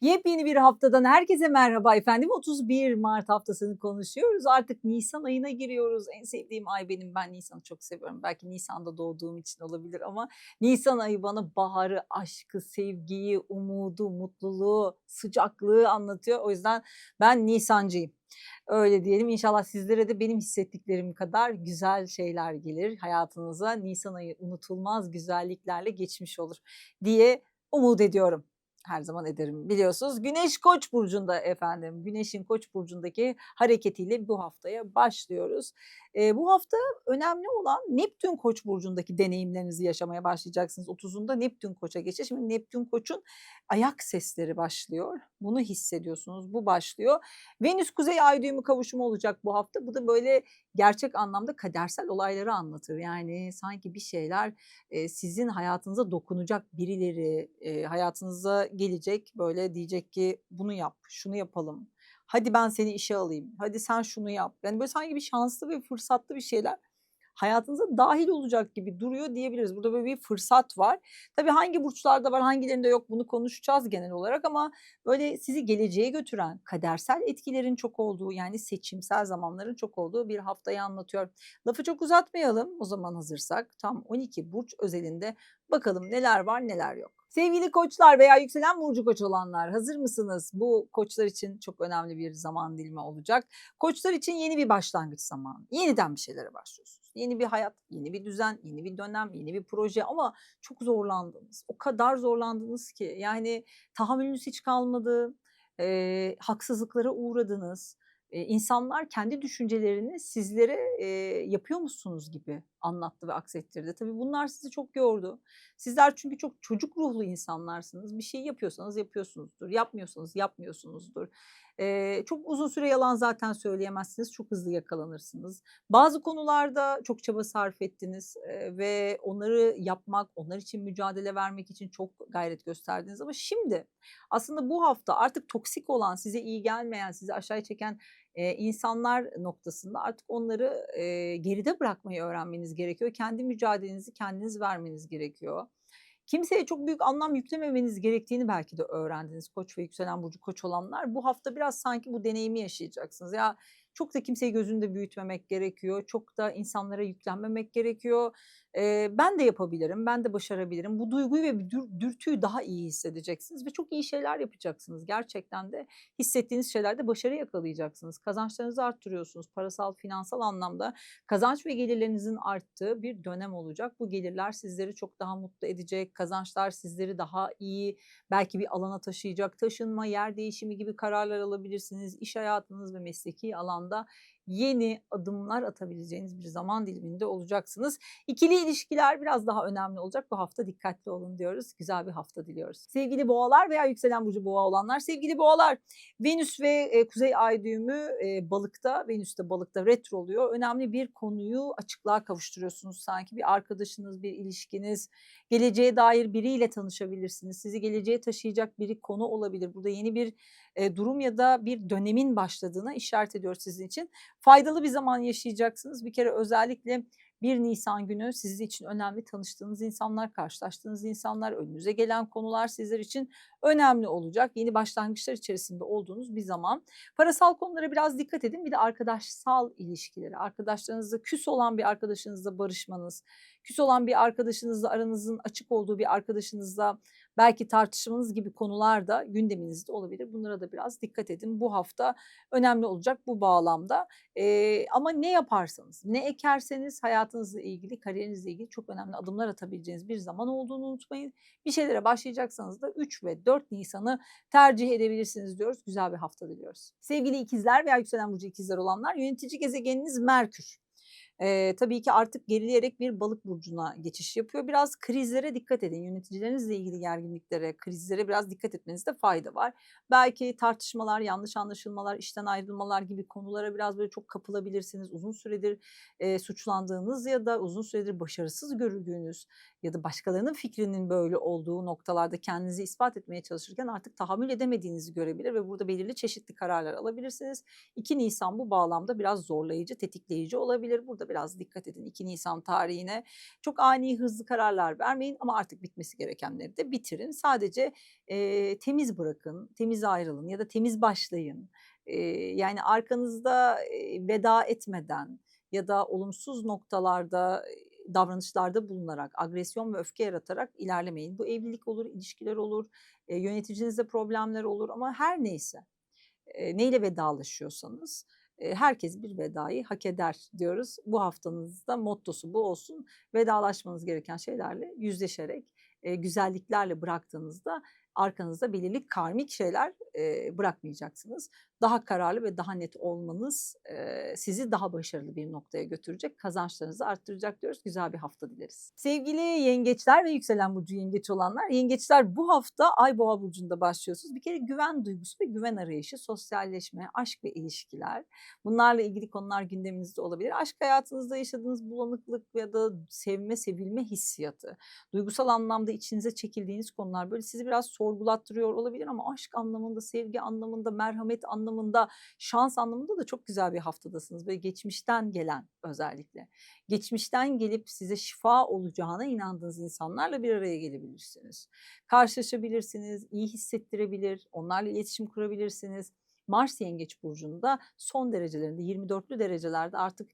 Yepyeni bir haftadan herkese merhaba efendim. 31 Mart haftasını konuşuyoruz. Artık Nisan ayına giriyoruz. En sevdiğim ay benim. Ben Nisan'ı çok seviyorum. Belki Nisan'da doğduğum için olabilir ama Nisan ayı bana baharı, aşkı, sevgiyi, umudu, mutluluğu, sıcaklığı anlatıyor. O yüzden ben Nisancıyım. Öyle diyelim. İnşallah sizlere de benim hissettiklerim kadar güzel şeyler gelir hayatınıza. Nisan ayı unutulmaz güzelliklerle geçmiş olur diye umut ediyorum her zaman ederim biliyorsunuz. Güneş Koç burcunda efendim. Güneşin Koç burcundaki hareketiyle bu haftaya başlıyoruz. Ee, bu hafta önemli olan Neptün Koç burcundaki deneyimlerinizi yaşamaya başlayacaksınız. 30'unda Neptün Koç'a geçiyor. Şimdi Neptün Koç'un ayak sesleri başlıyor. Bunu hissediyorsunuz. Bu başlıyor. Venüs Kuzey Ay düğümü kavuşumu olacak bu hafta. Bu da böyle gerçek anlamda kadersel olayları anlatır. Yani sanki bir şeyler e, sizin hayatınıza dokunacak birileri e, hayatınıza gelecek böyle diyecek ki bunu yap, şunu yapalım. Hadi ben seni işe alayım. Hadi sen şunu yap. Yani böyle sanki bir şanslı ve fırsatlı bir şeyler hayatınıza dahil olacak gibi duruyor diyebiliriz. Burada böyle bir fırsat var. Tabii hangi burçlarda var, hangilerinde yok bunu konuşacağız genel olarak ama böyle sizi geleceğe götüren kadersel etkilerin çok olduğu yani seçimsel zamanların çok olduğu bir haftayı anlatıyor. Lafı çok uzatmayalım o zaman hazırsak tam 12 burç özelinde bakalım neler var neler yok. Sevgili koçlar veya yükselen burcu koç olanlar hazır mısınız? Bu koçlar için çok önemli bir zaman dilimi olacak. Koçlar için yeni bir başlangıç zamanı. Yeniden bir şeylere başlıyorsunuz. Yeni bir hayat, yeni bir düzen, yeni bir dönem, yeni bir proje ama çok zorlandınız. O kadar zorlandınız ki yani tahammülünüz hiç kalmadı. E, haksızlıklara uğradınız. E, insanlar kendi düşüncelerini sizlere e, yapıyor musunuz gibi anlattı ve aksettirdi. Tabii bunlar sizi çok yordu. Sizler çünkü çok çocuk ruhlu insanlarsınız. Bir şey yapıyorsanız yapıyorsunuzdur. Yapmıyorsanız yapmıyorsunuzdur. Ee, çok uzun süre yalan zaten söyleyemezsiniz. Çok hızlı yakalanırsınız. Bazı konularda çok çaba sarf ettiniz e, ve onları yapmak, onlar için mücadele vermek için çok gayret gösterdiniz. Ama şimdi aslında bu hafta artık toksik olan, size iyi gelmeyen, sizi aşağıya çeken e, insanlar noktasında artık onları e, geride bırakmayı öğrenmeniz gerekiyor. Kendi mücadelenizi kendiniz vermeniz gerekiyor. Kimseye çok büyük anlam yüklememeniz gerektiğini belki de öğrendiniz koç ve yükselen burcu koç olanlar. Bu hafta biraz sanki bu deneyimi yaşayacaksınız. Ya çok da kimseyi gözünde büyütmemek gerekiyor. Çok da insanlara yüklenmemek gerekiyor. Ee, ben de yapabilirim, ben de başarabilirim. Bu duyguyu ve dür- dürtüyü daha iyi hissedeceksiniz ve çok iyi şeyler yapacaksınız. Gerçekten de hissettiğiniz şeylerde başarı yakalayacaksınız. Kazançlarınızı arttırıyorsunuz. Parasal, finansal anlamda kazanç ve gelirlerinizin arttığı bir dönem olacak. Bu gelirler sizleri çok daha mutlu edecek. Kazançlar sizleri daha iyi belki bir alana taşıyacak. Taşınma, yer değişimi gibi kararlar alabilirsiniz. İş hayatınız ve mesleki alanda yeni adımlar atabileceğiniz bir zaman diliminde olacaksınız. İkili ilişkiler biraz daha önemli olacak. Bu hafta dikkatli olun diyoruz. Güzel bir hafta diliyoruz. Sevgili boğalar veya yükselen burcu boğa olanlar, sevgili boğalar Venüs ve e, Kuzey Ay düğümü e, balıkta, Venüs de balıkta retro oluyor. Önemli bir konuyu açıklığa kavuşturuyorsunuz sanki. Bir arkadaşınız, bir ilişkiniz, geleceğe dair biriyle tanışabilirsiniz. Sizi geleceğe taşıyacak bir konu olabilir. Burada yeni bir e, durum ya da bir dönemin başladığına işaret ediyor sizin için. Faydalı bir zaman yaşayacaksınız. Bir kere özellikle 1 Nisan günü sizin için önemli tanıştığınız insanlar, karşılaştığınız insanlar, önünüze gelen konular sizler için önemli olacak. Yeni başlangıçlar içerisinde olduğunuz bir zaman. Parasal konulara biraz dikkat edin. Bir de arkadaşsal ilişkileri, arkadaşlarınızla küs olan bir arkadaşınızla barışmanız, küs olan bir arkadaşınızla aranızın açık olduğu bir arkadaşınızla belki tartışmanız gibi konular da gündeminizde olabilir. Bunlara da biraz dikkat edin. Bu hafta önemli olacak bu bağlamda. Ee, ama ne yaparsanız, ne ekerseniz hayatınızla ilgili, kariyerinizle ilgili çok önemli adımlar atabileceğiniz bir zaman olduğunu unutmayın. Bir şeylere başlayacaksanız da 3 ve 4 Nisan'ı tercih edebilirsiniz diyoruz. Güzel bir hafta diliyoruz. Sevgili ikizler veya yükselen burcu ikizler olanlar yönetici gezegeniniz Merkür. Ee, tabii ki artık gerileyerek bir balık burcuna geçiş yapıyor. Biraz krizlere dikkat edin. Yöneticilerinizle ilgili gerginliklere, krizlere biraz dikkat etmenizde fayda var. Belki tartışmalar, yanlış anlaşılmalar, işten ayrılmalar gibi konulara biraz böyle çok kapılabilirsiniz. Uzun süredir e, suçlandığınız ya da uzun süredir başarısız görüldüğünüz ya da başkalarının fikrinin böyle olduğu noktalarda kendinizi ispat etmeye çalışırken artık tahammül edemediğinizi görebilir ve burada belirli çeşitli kararlar alabilirsiniz. 2 Nisan bu bağlamda biraz zorlayıcı, tetikleyici olabilir. Burada biraz dikkat edin 2 Nisan tarihine. Çok ani hızlı kararlar vermeyin ama artık bitmesi gerekenleri de bitirin. Sadece e, temiz bırakın, temiz ayrılın ya da temiz başlayın. E, yani arkanızda e, veda etmeden ya da olumsuz noktalarda davranışlarda bulunarak, agresyon ve öfke yaratarak ilerlemeyin. Bu evlilik olur, ilişkiler olur, e, yöneticinizde problemler olur ama her neyse e, neyle vedalaşıyorsanız herkes bir vedayı hak eder diyoruz. Bu haftanızda mottosu bu olsun. Vedalaşmanız gereken şeylerle yüzleşerek, güzelliklerle bıraktığınızda arkanızda belirli karmik şeyler e, bırakmayacaksınız. Daha kararlı ve daha net olmanız e, sizi daha başarılı bir noktaya götürecek, kazançlarınızı arttıracak diyoruz. Güzel bir hafta dileriz. Sevgili yengeçler ve yükselen burcu yengeç olanlar, yengeçler bu hafta Ay Boğa burcunda başlıyorsunuz. Bir kere güven duygusu ve güven arayışı, sosyalleşme, aşk ve ilişkiler. Bunlarla ilgili konular gündeminizde olabilir. Aşk hayatınızda yaşadığınız bulanıklık ya da sevme, sevilme hissiyatı, duygusal anlamda içinize çekildiğiniz konular böyle sizi biraz sorgulattırıyor olabilir ama aşk anlamında, sevgi anlamında, merhamet anlamında, şans anlamında da çok güzel bir haftadasınız. Böyle geçmişten gelen özellikle. Geçmişten gelip size şifa olacağına inandığınız insanlarla bir araya gelebilirsiniz. Karşılaşabilirsiniz, iyi hissettirebilir, onlarla iletişim kurabilirsiniz. Mars Yengeç burcunda son derecelerinde 24'lü derecelerde artık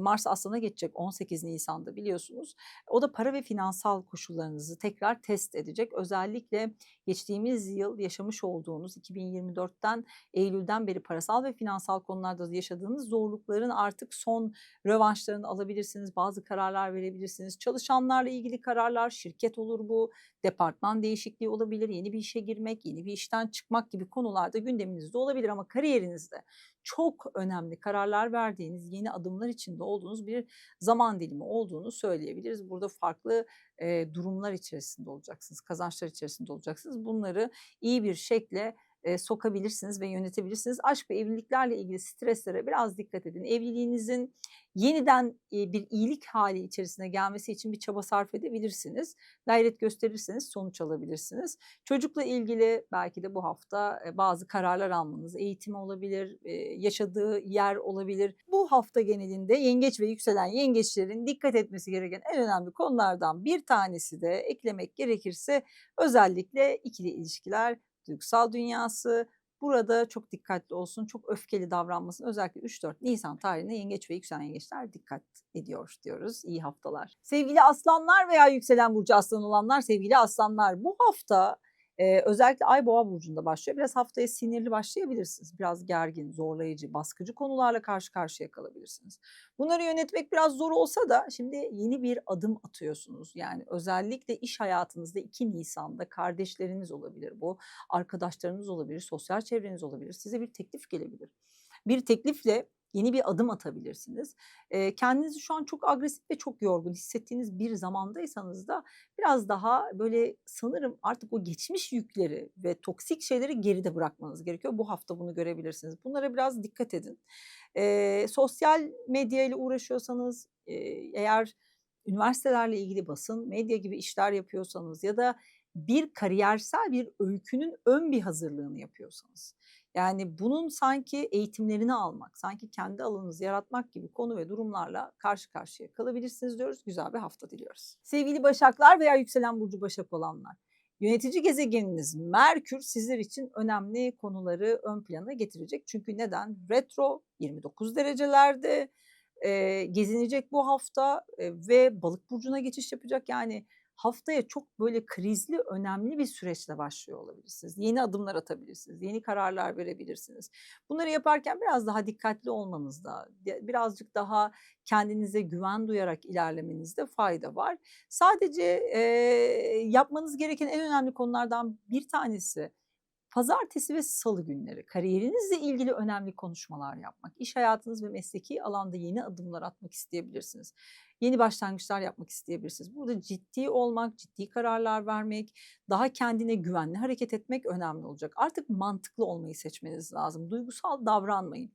Mars Aslan'a geçecek 18 Nisan'da biliyorsunuz. O da para ve finansal koşullarınızı tekrar test edecek. Özellikle geçtiğimiz yıl yaşamış olduğunuz 2024'ten Eylül'den beri parasal ve finansal konularda yaşadığınız zorlukların artık son rövanşlarını alabilirsiniz. Bazı kararlar verebilirsiniz. Çalışanlarla ilgili kararlar, şirket olur bu, departman değişikliği olabilir, yeni bir işe girmek, yeni bir işten çıkmak gibi konularda gündeminizde olabilir ama kariyerinizde çok önemli kararlar verdiğiniz, yeni adımlar içinde olduğunuz bir zaman dilimi olduğunu söyleyebiliriz. Burada farklı e, durumlar içerisinde olacaksınız, kazançlar içerisinde olacaksınız. Bunları iyi bir şekle e, sokabilirsiniz ve yönetebilirsiniz. Aşk ve evliliklerle ilgili streslere biraz dikkat edin. Evliliğinizin yeniden e, bir iyilik hali içerisine gelmesi için bir çaba sarf edebilirsiniz. Gayret gösterirseniz sonuç alabilirsiniz. Çocukla ilgili belki de bu hafta e, bazı kararlar almanız, eğitimi olabilir, e, yaşadığı yer olabilir. Bu hafta genelinde yengeç ve yükselen yengeçlerin dikkat etmesi gereken en önemli konulardan bir tanesi de eklemek gerekirse özellikle ikili ilişkiler duygusal dünyası. Burada çok dikkatli olsun, çok öfkeli davranmasın. Özellikle 3-4 Nisan tarihine yengeç ve yükselen yengeçler dikkat ediyor diyoruz. İyi haftalar. Sevgili aslanlar veya yükselen burcu aslan olanlar, sevgili aslanlar bu hafta ee, özellikle Ay Boğa burcunda başlıyor. Biraz haftaya sinirli başlayabilirsiniz. Biraz gergin, zorlayıcı, baskıcı konularla karşı karşıya kalabilirsiniz. Bunları yönetmek biraz zor olsa da şimdi yeni bir adım atıyorsunuz. Yani özellikle iş hayatınızda 2 Nisan'da kardeşleriniz olabilir bu, arkadaşlarınız olabilir, sosyal çevreniz olabilir. Size bir teklif gelebilir. Bir teklifle yeni bir adım atabilirsiniz. E, kendinizi şu an çok agresif ve çok yorgun hissettiğiniz bir zamandaysanız da biraz daha böyle sanırım artık o geçmiş yükleri ve toksik şeyleri geride bırakmanız gerekiyor. Bu hafta bunu görebilirsiniz. Bunlara biraz dikkat edin. E, sosyal medya ile uğraşıyorsanız e, eğer üniversitelerle ilgili basın, medya gibi işler yapıyorsanız ya da bir kariyersel bir öykünün ön bir hazırlığını yapıyorsanız yani bunun sanki eğitimlerini almak, sanki kendi alanınızı yaratmak gibi konu ve durumlarla karşı karşıya kalabilirsiniz diyoruz. Güzel bir hafta diliyoruz. Sevgili Başaklar veya yükselen burcu Başak olanlar. Yönetici gezegeniniz Merkür sizler için önemli konuları ön plana getirecek. Çünkü neden? Retro 29 derecelerde e, gezinecek bu hafta e, ve balık burcuna geçiş yapacak. Yani haftaya çok böyle krizli, önemli bir süreçle başlıyor olabilirsiniz. Yeni adımlar atabilirsiniz, yeni kararlar verebilirsiniz. Bunları yaparken biraz daha dikkatli olmanızda, birazcık daha kendinize güven duyarak ilerlemenizde fayda var. Sadece e, yapmanız gereken en önemli konulardan bir tanesi Pazartesi ve salı günleri kariyerinizle ilgili önemli konuşmalar yapmak, iş hayatınız ve mesleki alanda yeni adımlar atmak isteyebilirsiniz. Yeni başlangıçlar yapmak isteyebilirsiniz. Burada ciddi olmak, ciddi kararlar vermek, daha kendine güvenli hareket etmek önemli olacak. Artık mantıklı olmayı seçmeniz lazım. Duygusal davranmayın.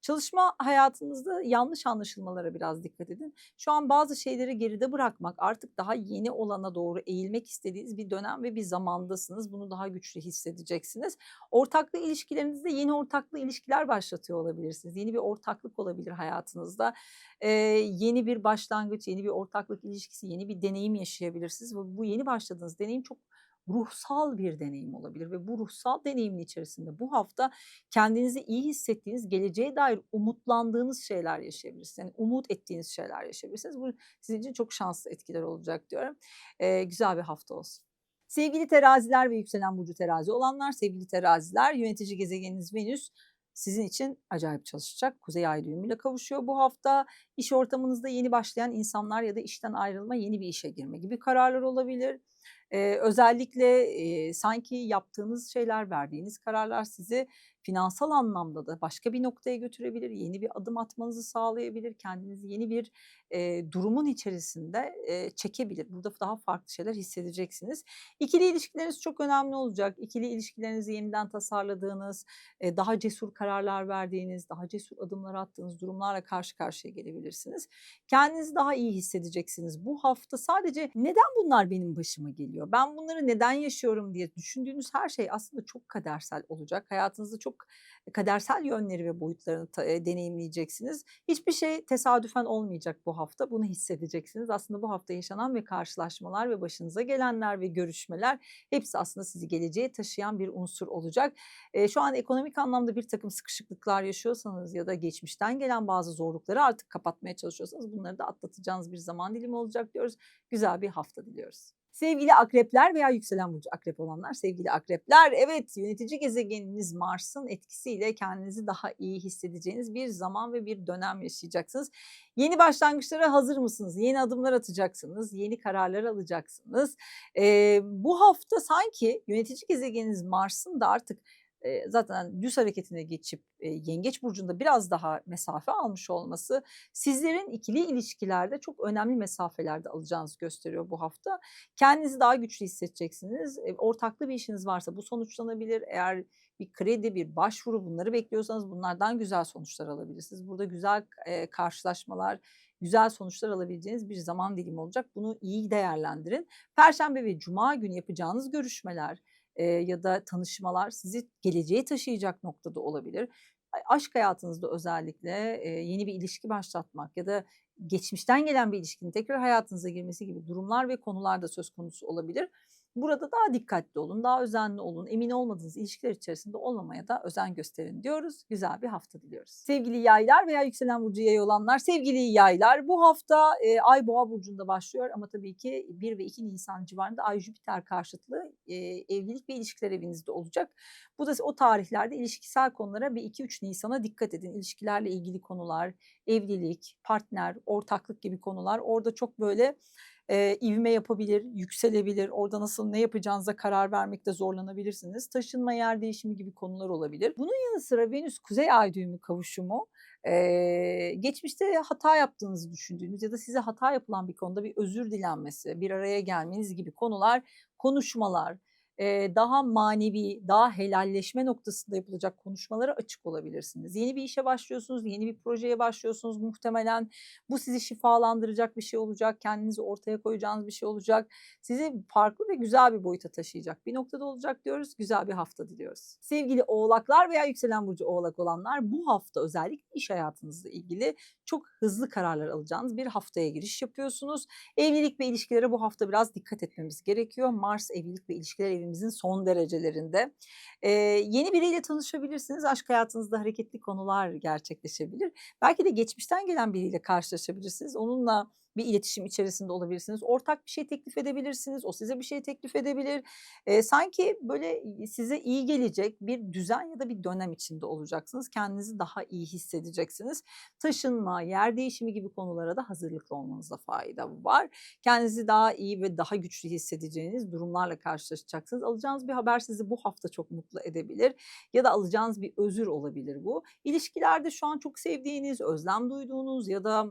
Çalışma hayatınızda yanlış anlaşılmalara biraz dikkat edin. Şu an bazı şeyleri geride bırakmak, artık daha yeni olana doğru eğilmek istediğiniz bir dönem ve bir zamandasınız. Bunu daha güçlü hissedeceksiniz. Ortaklı ilişkilerinizde yeni ortaklı ilişkiler başlatıyor olabilirsiniz. Yeni bir ortaklık olabilir hayatınızda. Ee, yeni bir başlangıç, yeni bir ortaklık ilişkisi, yeni bir deneyim yaşayabilirsiniz. Bu, bu yeni başladığınız deneyim çok ruhsal bir deneyim olabilir ve bu ruhsal deneyimin içerisinde bu hafta kendinizi iyi hissettiğiniz, geleceğe dair umutlandığınız şeyler yaşayabilirsiniz. Yani umut ettiğiniz şeyler yaşayabilirsiniz. Bu sizin için çok şanslı etkiler olacak diyorum. Ee, güzel bir hafta olsun. Sevgili teraziler ve yükselen burcu terazi olanlar, sevgili teraziler, yönetici gezegeniniz Venüs sizin için acayip çalışacak. Kuzey ay düğümüyle kavuşuyor bu hafta. İş ortamınızda yeni başlayan insanlar ya da işten ayrılma, yeni bir işe girme gibi kararlar olabilir. Ee, özellikle e, sanki yaptığınız şeyler, verdiğiniz kararlar sizi finansal anlamda da başka bir noktaya götürebilir, yeni bir adım atmanızı sağlayabilir, kendinizi yeni bir e, durumun içerisinde e, çekebilir. Burada daha farklı şeyler hissedeceksiniz. İkili ilişkileriniz çok önemli olacak. İkili ilişkilerinizi yeniden tasarladığınız, e, daha cesur kararlar verdiğiniz, daha cesur adımlar attığınız durumlarla karşı karşıya gelebilirsiniz. Kendinizi daha iyi hissedeceksiniz. Bu hafta sadece neden bunlar benim başıma geliyor? Ben bunları neden yaşıyorum diye düşündüğünüz her şey aslında çok kadersel olacak. Hayatınızda çok kadersel yönleri ve boyutlarını e, deneyimleyeceksiniz. Hiçbir şey tesadüfen olmayacak bu hafta. Bunu hissedeceksiniz. Aslında bu hafta yaşanan ve karşılaşmalar ve başınıza gelenler ve görüşmeler hepsi aslında sizi geleceğe taşıyan bir unsur olacak. E, şu an ekonomik anlamda bir takım sıkışıklıklar yaşıyorsanız ya da geçmişten gelen bazı zorlukları artık kapatmaya çalışıyorsanız bunları da atlatacağınız bir zaman dilimi olacak diyoruz. Güzel bir hafta diliyoruz. Sevgili akrepler veya yükselen burcu akrep olanlar, sevgili akrepler, evet yönetici gezegeniniz Mars'ın etkisiyle kendinizi daha iyi hissedeceğiniz bir zaman ve bir dönem yaşayacaksınız. Yeni başlangıçlara hazır mısınız? Yeni adımlar atacaksınız, yeni kararlar alacaksınız. Ee, bu hafta sanki yönetici gezegeniniz Mars'ın da artık zaten düz hareketine geçip yengeç burcunda biraz daha mesafe almış olması sizlerin ikili ilişkilerde çok önemli mesafelerde alacağınızı gösteriyor bu hafta. Kendinizi daha güçlü hissedeceksiniz. ortaklı bir işiniz varsa bu sonuçlanabilir. Eğer bir kredi, bir başvuru bunları bekliyorsanız bunlardan güzel sonuçlar alabilirsiniz. Burada güzel karşılaşmalar, güzel sonuçlar alabileceğiniz bir zaman dilimi olacak. Bunu iyi değerlendirin. Perşembe ve cuma günü yapacağınız görüşmeler, e, ya da tanışmalar sizi geleceğe taşıyacak noktada olabilir. Aşk hayatınızda özellikle e, yeni bir ilişki başlatmak ya da geçmişten gelen bir ilişkinin tekrar hayatınıza girmesi gibi durumlar ve konular da söz konusu olabilir. Burada daha dikkatli olun, daha özenli olun. Emin olmadığınız ilişkiler içerisinde olmamaya da özen gösterin diyoruz. Güzel bir hafta diliyoruz. Sevgili yaylar veya yükselen burcu yay olanlar, sevgili yaylar bu hafta e, Ay Boğa burcunda başlıyor ama tabii ki 1 ve 2 Nisan civarında Ay Jüpiter karşıtlığı e, evlilik ve ilişkiler evinizde olacak. Bu da o tarihlerde ilişkisel konulara bir 2-3 Nisan'a dikkat edin. İlişkilerle ilgili konular, evlilik, partner, ortaklık gibi konular orada çok böyle e, ivme yapabilir, yükselebilir. Orada nasıl ne yapacağınıza karar vermekte zorlanabilirsiniz. Taşınma, yer değişimi gibi konular olabilir. Bunun yanı sıra Venüs Kuzey Ay düğümü kavuşumu ee, geçmişte hata yaptığınızı düşündüğünüz ya da size hata yapılan bir konuda bir özür dilenmesi, bir araya gelmeniz gibi konular, konuşmalar, daha manevi, daha helalleşme noktasında yapılacak konuşmalara açık olabilirsiniz. Yeni bir işe başlıyorsunuz, yeni bir projeye başlıyorsunuz muhtemelen. Bu sizi şifalandıracak bir şey olacak, kendinizi ortaya koyacağınız bir şey olacak. Sizi farklı ve güzel bir boyuta taşıyacak bir noktada olacak diyoruz. Güzel bir hafta diliyoruz. Sevgili oğlaklar veya yükselen burcu oğlak olanlar bu hafta özellikle iş hayatınızla ilgili çok hızlı kararlar alacağınız bir haftaya giriş yapıyorsunuz. Evlilik ve ilişkilere bu hafta biraz dikkat etmemiz gerekiyor. Mars evlilik ve ilişkiler evimiz evrimimizin son derecelerinde. Ee, yeni biriyle tanışabilirsiniz. Aşk hayatınızda hareketli konular gerçekleşebilir. Belki de geçmişten gelen biriyle karşılaşabilirsiniz. Onunla bir iletişim içerisinde olabilirsiniz. Ortak bir şey teklif edebilirsiniz. O size bir şey teklif edebilir. E, sanki böyle size iyi gelecek bir düzen ya da bir dönem içinde olacaksınız. Kendinizi daha iyi hissedeceksiniz. Taşınma, yer değişimi gibi konulara da hazırlıklı olmanızda fayda var. Kendinizi daha iyi ve daha güçlü hissedeceğiniz durumlarla karşılaşacaksınız. Alacağınız bir haber sizi bu hafta çok mutlu edebilir ya da alacağınız bir özür olabilir bu. İlişkilerde şu an çok sevdiğiniz, özlem duyduğunuz ya da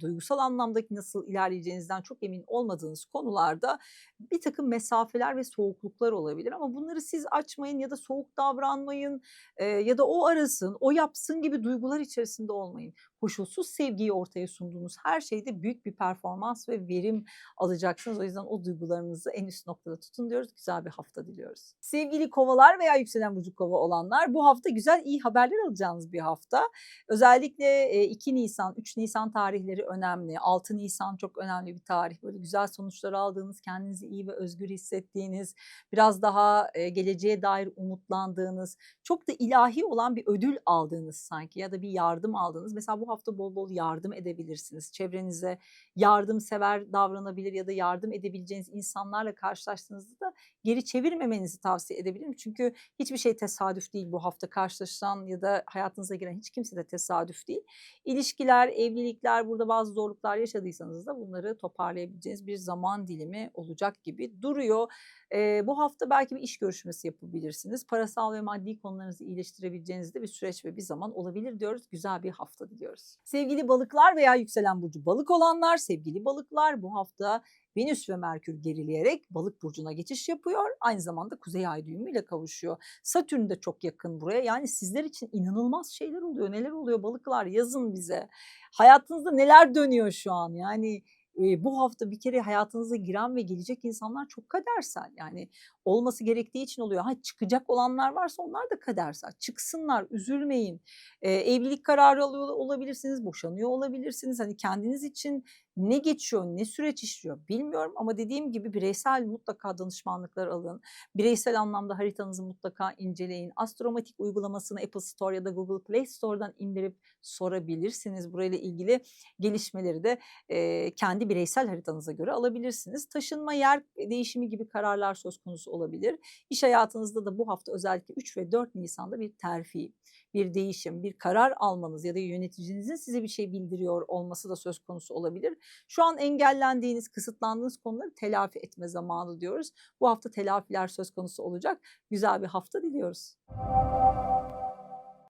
duygusal anlamdaki nasıl ilerleyeceğinizden çok emin olmadığınız konularda bir takım mesafeler ve soğukluklar olabilir. Ama bunları siz açmayın ya da soğuk davranmayın e, ya da o arasın, o yapsın gibi duygular içerisinde olmayın. Koşulsuz sevgiyi ortaya sunduğunuz her şeyde büyük bir performans ve verim alacaksınız. O yüzden o duygularınızı en üst noktada tutun diyoruz. Güzel bir hafta diliyoruz. Sevgili kovalar veya yükselen burcu kova olanlar bu hafta güzel iyi haberler alacağınız bir hafta. Özellikle e, 2 Nisan, 3 Nisan tarihleri önemli. 6 Nisan çok önemli bir tarih. Böyle güzel sonuçlar aldığınız, kendinizi iyi ve özgür hissettiğiniz, biraz daha geleceğe dair umutlandığınız, çok da ilahi olan bir ödül aldığınız sanki ya da bir yardım aldığınız. Mesela bu hafta bol bol yardım edebilirsiniz. Çevrenize yardımsever davranabilir ya da yardım edebileceğiniz insanlarla karşılaştığınızda da geri çevirmemenizi tavsiye edebilirim. Çünkü hiçbir şey tesadüf değil bu hafta karşılaşılan ya da hayatınıza giren hiç kimse de tesadüf değil. İlişkiler, evlilikler burada bazı zorluklar yaşadıysanız da bunları toparlayabileceğiniz bir zaman dilimi olacak gibi duruyor. Ee, bu hafta belki bir iş görüşmesi yapabilirsiniz. Parasal ve maddi konularınızı iyileştirebileceğiniz de bir süreç ve bir zaman olabilir diyoruz. Güzel bir hafta diliyoruz. Sevgili balıklar veya yükselen burcu balık olanlar, sevgili balıklar bu hafta Venüs ve Merkür gerileyerek balık burcuna geçiş yapıyor. Aynı zamanda kuzey ay düğümüyle kavuşuyor. Satürn de çok yakın buraya. Yani sizler için inanılmaz şeyler oluyor. Neler oluyor balıklar yazın bize. Hayatınızda neler dönüyor şu an? Yani e, bu hafta bir kere hayatınıza giren ve gelecek insanlar çok kadersel. Yani olması gerektiği için oluyor. Ha çıkacak olanlar varsa onlar da kadersel. Çıksınlar, üzülmeyin. E, evlilik kararı alıyor olabilirsiniz, boşanıyor olabilirsiniz. Hani kendiniz için ne geçiyor, ne süreç işliyor bilmiyorum ama dediğim gibi bireysel mutlaka danışmanlıklar alın. Bireysel anlamda haritanızı mutlaka inceleyin. Astromatik uygulamasını Apple Store ya da Google Play Store'dan indirip sorabilirsiniz. Burayla ilgili gelişmeleri de e, kendi bireysel haritanıza göre alabilirsiniz. Taşınma, yer değişimi gibi kararlar söz konusu olabilir. İş hayatınızda da bu hafta özellikle 3 ve 4 Nisan'da bir terfi, bir değişim, bir karar almanız ya da yöneticinizin size bir şey bildiriyor olması da söz konusu olabilir. Şu an engellendiğiniz, kısıtlandığınız konuları telafi etme zamanı diyoruz. Bu hafta telafiler söz konusu olacak. Güzel bir hafta diliyoruz.